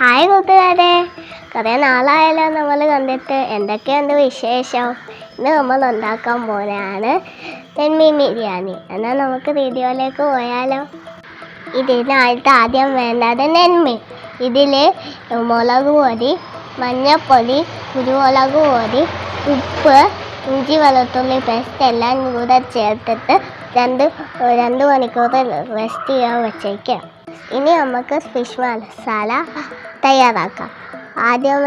Hi കൂട്ടുകാരെ. കുറേ നാളായല്ലോ നമ്മൾ കണ്ടിട്ട്. എന്തൊക്കെയുണ്ട് വിശേഷം? ഇന്ന് നമ്മൾ ഉണ്ടാക്കാൻ പോലെയാണ് തെന്മീൻ ബിരിയാണി. എന്നാൽ നമുക്ക് വീഡിയോയിലേക്ക് പോയാലോ. ഇതിനായിട്ട് ആദ്യം വേണ്ടത് നെന്മീൻ ഇതിൽ മുളക് പൊടി മഞ്ഞൾപ്പൊടി കുരുമുളക് പൊടി ഉപ്പ് ഇഞ്ചി വെളുത്തുള്ളി പേസ്റ്റ് എല്ലാം കൂടെ ചേർത്തിട്ട് രണ്ട് രണ്ട് മണിക്കൂർ റെസ്റ്റ് ചെയ്യാൻ വെച്ചേക്കാം. ഇനി നമുക്ക് ഫിഷ് മസാല തയ്യാറാക്കാം. ആദ്യം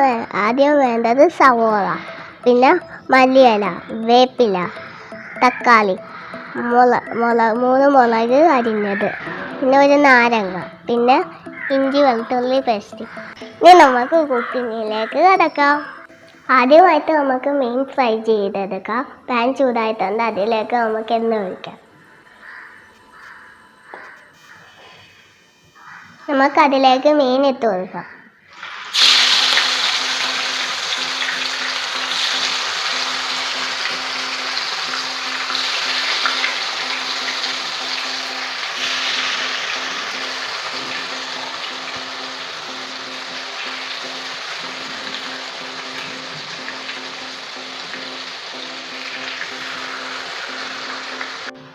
ആദ്യം വേണ്ടത് സവോള പിന്നെ മല്ലിയില വേപ്പില തക്കാളി മുള മുള മൂന്ന് മുളക് അരിഞ്ഞത് പിന്നെ ഒരു നാരങ്ങ പിന്നെ ഇഞ്ചി വെളുത്തുള്ളി പേസ്റ്റ്. ഇനി നമുക്ക് കുക്കിങ്ങിലേക്ക് കിടക്കാം. ആദ്യമായിട്ട് നമുക്ക് മീൻ ഫ്രൈ ചെയ്തെടുക്കാം. പാൻ ചൂടായിട്ടുണ്ട് അതിലേക്ക് നമുക്ക് എണ്ണ ഒഴിക്കാം. നമുക്ക് അതിലേക്ക് മീൻ ഇട്ട് കൊടുക്കാം.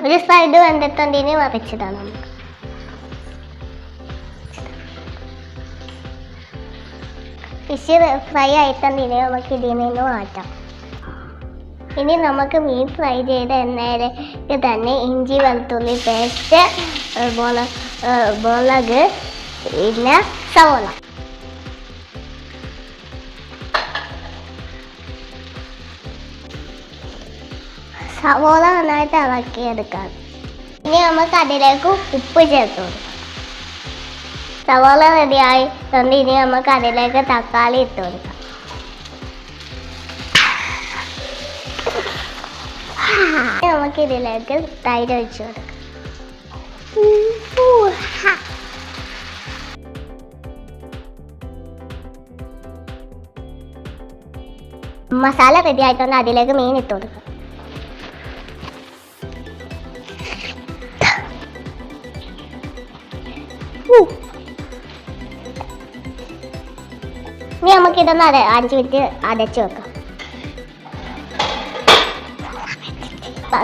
ഒരു സൈഡ് വെന്തിട്ടുണ്ട് വരച്ചിടാം നമുക്ക് ഫിഷ് ഫ്രൈ ആയിട്ടുണ്ട് ഇനി നമുക്ക് ഇതിൽ നിന്ന് മാറ്റാം. ഇനി നമുക്ക് മീൻ ഫ്രൈ ചെയ്ത എണ്ണയിലേക്ക് തന്നെ ഇഞ്ചി വെളുത്തുള്ളി പേസ്റ്റ് മുളക് മുളക് പിന്നെ സവോള. സവോള നന്നായിട്ട് ഇളക്കിയെടുക്കാം. ഇനി നമുക്ക് അതിലേക്ക് ഉപ്പ് ചേർത്ത് കൊടുക്കാം. സവോള റെഡിയായി. തന്നെ ഇനി നമുക്ക് അതിലേക്ക് തക്കാളി ഇട്ട് കൊടുക്കാം. നമുക്ക് ഇതിലേക്ക് തൈര് ഒഴിച്ചു കൊടുക്കാം. മസാല റെഡി ആയിട്ടുണ്ട് അതിലേക്ക് മീൻ ഇട്ട് കൊടുക്കാം. ഇനി നമുക്ക് ഇതൊന്ന് അത് അഞ്ച് മിനിറ്റ് അടച്ചു വെക്കാം.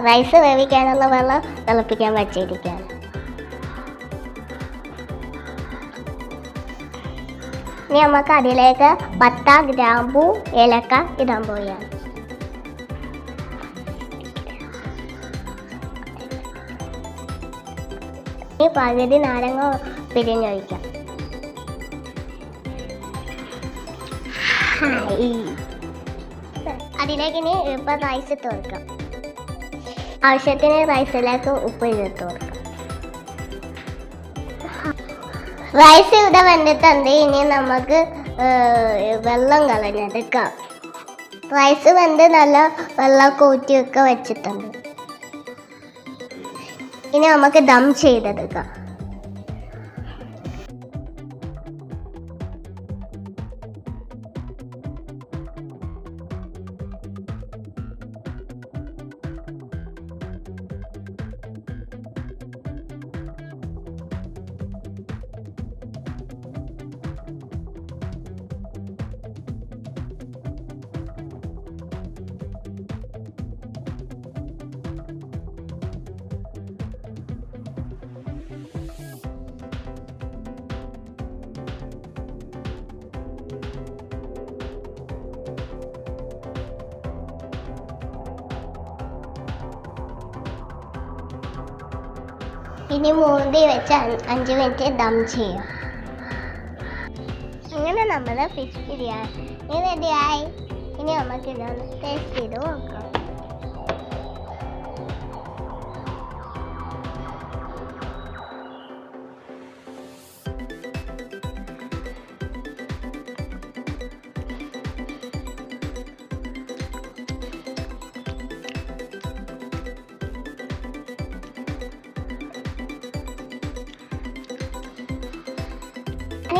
റൈസ് വേവിക്കാനുള്ള വെള്ളം തിളപ്പിക്കാൻ വച്ചിരിക്കുകയാണ്. ഇനി നമുക്ക് അതിലേക്ക് പത്ത ഗ്രാമ്പു ഏലക്ക ഇടാൻ പോവുകയാണ്. ഈ പകുതി നാരങ്ങ പിരിഞ്ഞൊഴിക്കാം അതിലേക്ക് ഇനി ഇപ്പം റൈസ് ഇട്ട് കൊടുക്കാം ആവശ്യത്തിന് റൈസിലേക്ക് ഉപ്പ് ചേർത്ത് കൊടുക്കാം. റൈസ് ഇവിടെ വന്നിട്ടുണ്ട്. ഇനി നമുക്ക് വെള്ളം കളഞ്ഞെടുക്കാം. റൈസ് വെന്ത് നല്ല വെള്ളം കൂട്ടിയൊക്കെ വെച്ചിട്ടുണ്ട്. ഇനി നമുക്ക് ദം ചെയ്തെടുക്കാം. ഇനി മൂടി വെച്ച് അഞ്ച് മിനിറ്റ് ദം ചെയ്യാം. അങ്ങനെ നമ്മൾ ഫിഷ് ബിരിയാണി റെഡിയായി ഇനി നമുക്ക് ഇതൊന്ന് ടേസ്റ്റ് ചെയ്ത് നോക്കാം.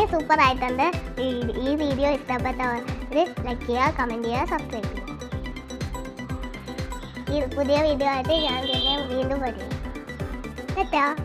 സൂപ്പർ ആയിട്ടുണ്ട് ഈ- വീഡിയോ ഇഷ്ടപ്പെട്ടവർ ലൈക്ക് ചെയ്യുക കമന്റ് ചെയ്യുക സബ്സ്ക്രൈബ് ചെയ്യുക. ഈ പുതിയ വീഡിയോ ആയിട്ട് ഞാൻ പിന്നെ വീണ്ടും വരും. കേട്ടോ?